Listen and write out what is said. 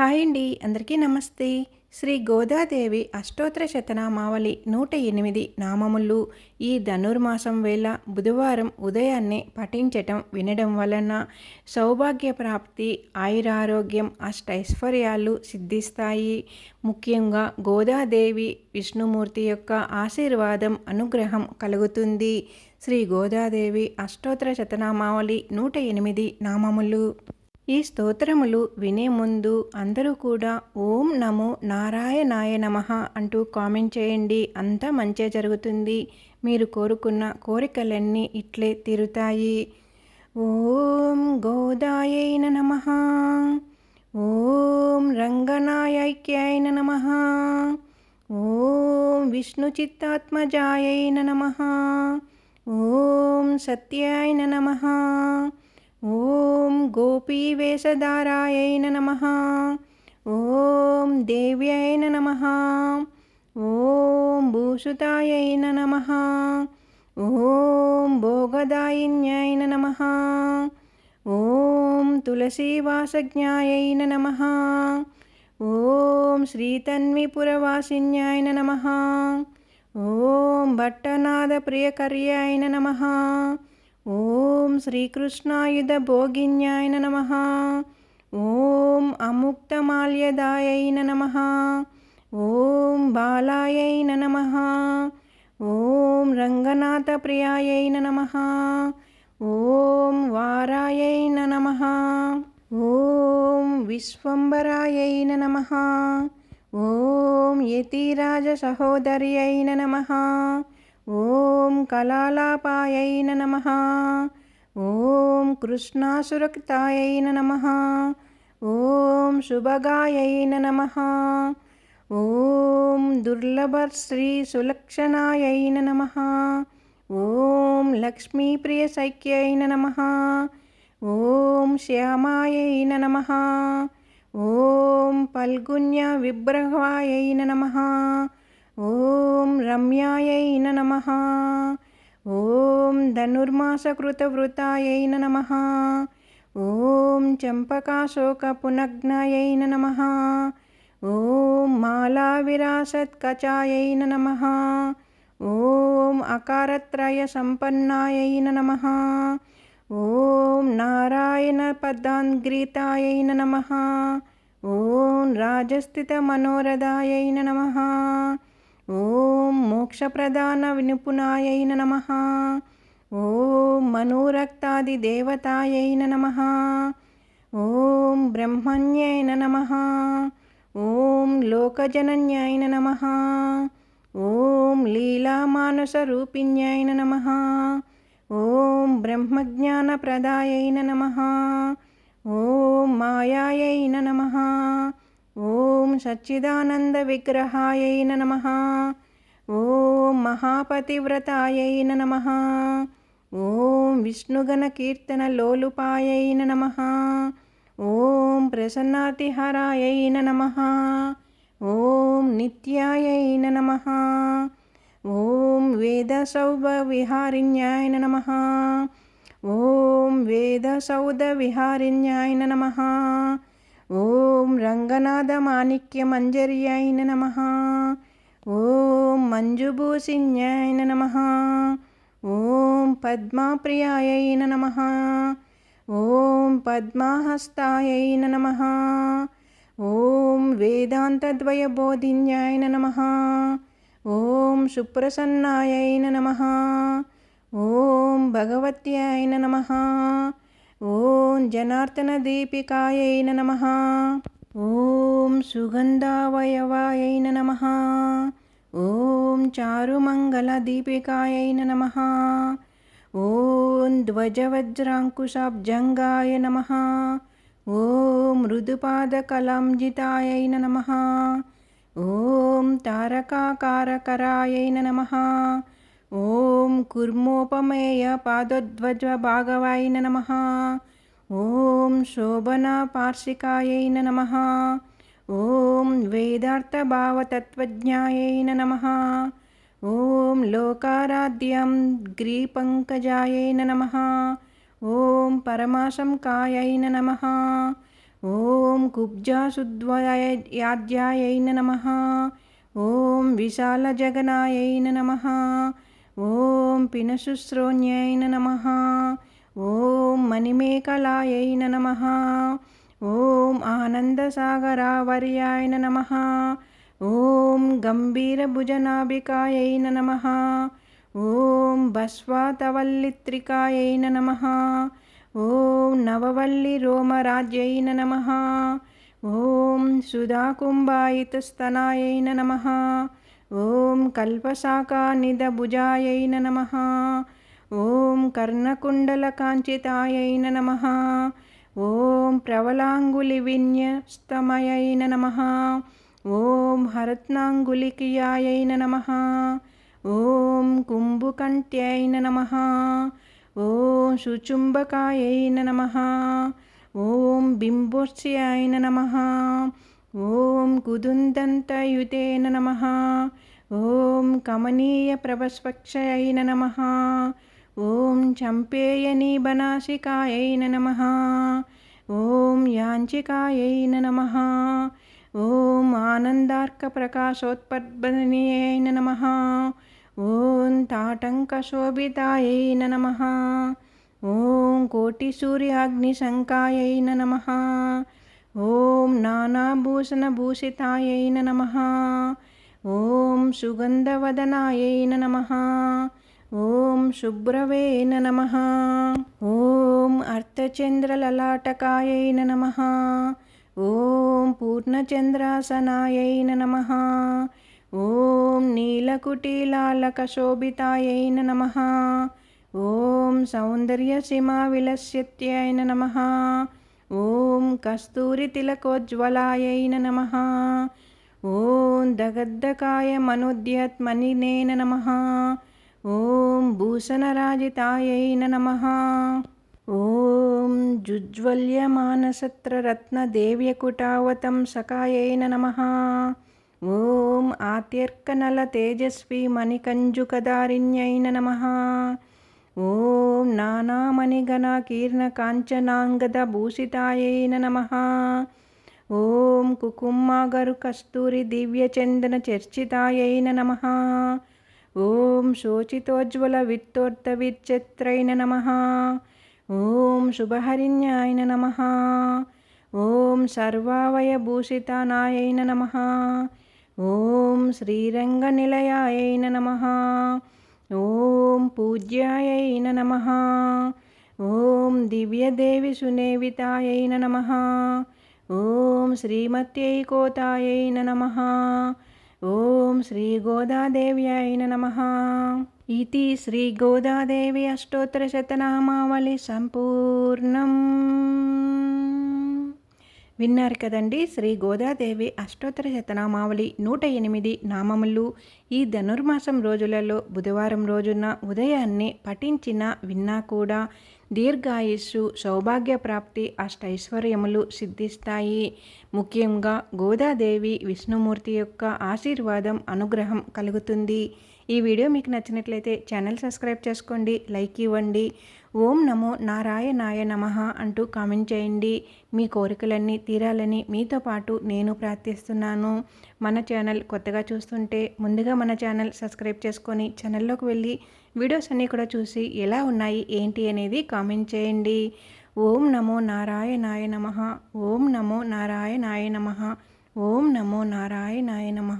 Hi అండి అందరికీ నమస్తే. శ్రీ గోదాదేవి అష్టోత్తర శతనామావళి నూట ఎనిమిది నామములు. ఈ ధనుర్మాసం వేళ బుధవారం ఉదయాన్నే పఠించటం వినడం వలన సౌభాగ్య ప్రాప్తి ఆయురారోగ్యం అష్టైశ్వర్యాలు సిద్ధిస్తాయి. ముఖ్యంగా గోదాదేవి విష్ణుమూర్తి యొక్క ఆశీర్వాదం అనుగ్రహం కలుగుతుంది. శ్రీ గోదాదేవి అష్టోత్తర శతనామావళి నూట ఎనిమిది నామములు. ఈ స్తోత్రములు వినే ముందు అందరూ కూడా ఓం నమో నారాయణాయ నమ అంటూ కామెంట్ చేయండి. అంతా మంచే జరుగుతుంది. మీరు కోరుకున్న కోరికలన్నీ ఇట్లే తీరుతాయి. ఓం గోదాయైన నమ. ఓం రంగనాయక్యాయన నమ. ఓం విష్ణు చిత్తాత్మజాయైన నమ. ఓం సత్యాయన నమ. ఓం గోపీవేషధారాయైన నమ. ఓం దేవ్యైన నమ. ఓం భూషుతాయైన నమ. ఓం భోగదాయిన్యాయన నమ. ఓం తులసీవాసజ్ఞాయైన నమ. ఓం శ్రీతన్విపురవాసిన్యాయన నమ. ఓం భట్టనాథప్రియకర్యాయన నమ. ఓం శ్రీకృష్ణాయుధ భోగిన్యాయన నమ. ఓం అముక్తమాల్యదాయైన నమ. ఓం బాలాయైన నమ. ఓం రంగనాథప్రియాయైన నమ. ఓం వారాయైన నమ. ఓం విశ్వంబరాయైన నమ. ఓం యతిరాజసహోదర్యైన నమ. ఓం కలాలాపాయైన నమ. ఓం కృష్ణాసురక్తాయైన నమ. ఓం శుభగాయైన నమ. ఓం దుర్లభశ్రీ దుర్లభశ్రీసులక్షణాయైన నమ. ఓం లక్ష్మీప్రియసైక్యై నమ. ఓం శ్యామాయైన నమ. ఓం పల్గుణ్య విబ్రహ్వాయైన నమ. ఓం రమ్యాయై నమ. ఓం ధనుర్మాసకృతవృతాయైన నమ. ఓం చంపకాశోకపునగ్నాయైన నమ. ఓం మాలావిరాసత్కచాయైన నమ. ఓం అకారత్రయ సంపన్నాయైన నమ. ఓం నారాయణ పదాంగ్రీతాయైన నమ. ఓం రాజస్థితమనోరథాయైన నమ. ఓం మోక్షప్రదాన వినుపునాయైన నమ. ఓం మనోరక్తాది దేవతాయైన నమ. ఓం బ్రహ్మణ్యైన నమ. ఓం లోకజనన్యాయన నమ. ఓం లీలామానుసరూపిణ్యాయన నమ. ఓం బ్రహ్మజ్ఞానప్రదాయైన నమ. ఓం మాయాయైన నమ. ఓం సచ్చిదానంద సచ్చిదానందవిగ్రహాయైన నమ. ఓం మహాపతివ్రతాయైన నమ. ఓం విష్ణుగణ కీర్తన విష్ణుగణకీర్తనలోలుపాయైన నమ. ఓం ప్రసన్నాతిహరాయైన నమ. ఓం నిత్యాయైన నమ. ఓం వేదసౌభవిహారిణ్యాయన నమ. ఓం వేదసౌధవిహారిణ్యాయన నమ. ఓం రంగనాథ మాణిక్య రంగనాథమాణిక్యమంజర్యాయన నమ. ఓం మంజుభూషిణ్యాయన నమ. ఓం పద్మాప్రియాయైన నమ. ఓం పద్మాహస్తాయైన నమ. ఓం వేదాంతద్వయబోధిన్యాయన నమ. ఓం సుప్రసన్నాయైన నమ. ఓం భగవత్యాయన నమ. ఓం జనార్దనదీపికాయైన నమ. ఓం సుగంధావయవాయైన నమ. ఓం చారుమంగళదీపికాయైన నమ. ఓం ధ్వజవజ్రాంకుశాబ్జంగాయ నమ. ఓం మృదుపాదకలాంజితాయైన నమ. ఓం తారకాకారకరాయైన నమ. ఓం కుర్మోపమేయ పాదోధ్వజ భాగవాయిన నమ. ఓం శోభన పార్షికాయైన నమ. ఓం వేదార్థభావతత్వజ్ఞాయైన నమ. ఓం లోకారాధ్యం గ్రీపంకజాయైన నమ. ఓం పరమాశంకాయైన నమ. ఓం కుబ్జాశుద్వయాధ్యాయైన నమ. ఓం విశాలజగనాయైన నమ. ఓం పినశుశ్రోణ్యైన నమ. ఓం మణిమేకలాయైన నమ. ఓం ఆనందసాగరావర్యాయన నమ. ఓం గంభీరభుజనాభికాయైన నమ. ఓం భస్వాతవల్లిత్రికాయైన నమ. ఓం నవవల్లి రోమరాజ్యైన నమ. ఓం సుధాకుంభాయితస్తనాయైన నమ. ఓం కల్పశాఖానిధభుజాయై నమ. ఓం కర్ణకుండల కాంచితాయై నమ. ఓం ప్రవలాంగులి విన్యస్తమయై నమ. ఓం హరత్నాంగులికియాయై నమ. ఓం కుంభుకంట్యై నమ. ఓం శుచుంబకాయై నమ. ఓం బింబోర్చ్యాయ నమ. ఓం కుదుందంతయుతేన నమ. ఓం కమనీయ ప్రభస్వక్షయైన నమ. ఓం చంపేయనీబనాశికాయైన నమ. ఓం యాంచికాయైన నమ. ఓం ఆనందార్కప్రకాశోత్పద్బనియైన నమ. ఓం తాటంకశోభితాయైన నమ. ఓం కోటిసూర్యాగ్నిశంకాయైన నమ. ॐ नानाभूषणभूषितायै नमः ॐ सुगन्धवदनायै नमः ॐ शुभ्रवे नमः ॐ अर्थचन्द्रललाटकायै नमः ॐ पूर्णचन्द्रासनायै नमः ॐ नीलकुटीलालकशोभितायै नमः ॐ सौन्दर्यसीमाविलस्यत्यै नमः ఓం కస్తూరి తిలకోజ్వలాయైన నమ. ఓం దగద్దకాయ మనోద్యత్మనినేన నమ. ఓం భూషణరాజితాయైన నమ. ఓం జుజ్వల్యమానసత్రరత్నదేవ్యకుటావతం సకాయైన నమ. ఓం ఆత్యర్కనల తేజస్వి మణికంజుకదారిణ్యైన నమ. ఓం నానామణిగణకీర్ణ కాంచనాంగద భూషితాయై నమ. ఓం కుకుమ్మాగరు కస్తూరి దివ్యచందన చర్చితాయై నమ. ఓం శోచితోజ్వల విత్తోర్త విచ్చత్రైన నమ. ఓం శుభహరిణ్యాయన నమ. ఓం సర్వావయభూషితానాయైన నమ. ఓం శ్రీరంగనిలయాయైన నమ. ఓం పూజ్యాయై నమ. ఓం దివ్యదేవి సునేవితాయై నమ. ఓం శ్రీమత్యై కోతాయై నమ. ఓం శ్రీ గోదాదేవ్యాయ నమ. ఇది శ్రీ గోదాదేవి అష్టోత్తర శతనామావళి సంపూర్ణం. విన్నారు కదండి. శ్రీ గోదాదేవి అష్టోత్తర శతనామావళి నూట ఎనిమిది నామములు. ఈ ధనుర్మాసం రోజులలో బుధవారం రోజున ఉదయాన్నే పఠించిన విన్నా కూడా దీర్ఘాయుస్సు సౌభాగ్య ప్రాప్తి అష్టైశ్వర్యములు సిద్ధిస్తాయి. ముఖ్యంగా గోదాదేవి విష్ణుమూర్తి యొక్క ఆశీర్వాదం అనుగ్రహం కలుగుతుంది. ఈ వీడియో మీకు నచ్చినట్లయితే ఛానల్ సబ్స్క్రైబ్ చేసుకోండి లైక్ ఇవ్వండి. ఓం నమో నారాయణాయ నమ అంటూ కామెంట్ చేయండి. మీ కోరికలన్నీ తీరాలని మీతో పాటు నేను ప్రార్థిస్తున్నాను. మన ఛానల్ కొత్తగా చూస్తుంటే ముందుగా మన ఛానల్ సబ్స్క్రైబ్ చేసుకొని ఛానల్లోకి వెళ్ళి వీడియోస్ అన్నీ కూడా చూసి ఎలా ఉన్నాయి ఏంటి అనేది కామెంట్ చేయండి. ఓం నమో నారాయణాయ నమ ఓం నమో నారాయణాయ నమ ఓం నమో నారాయణాయ నమ.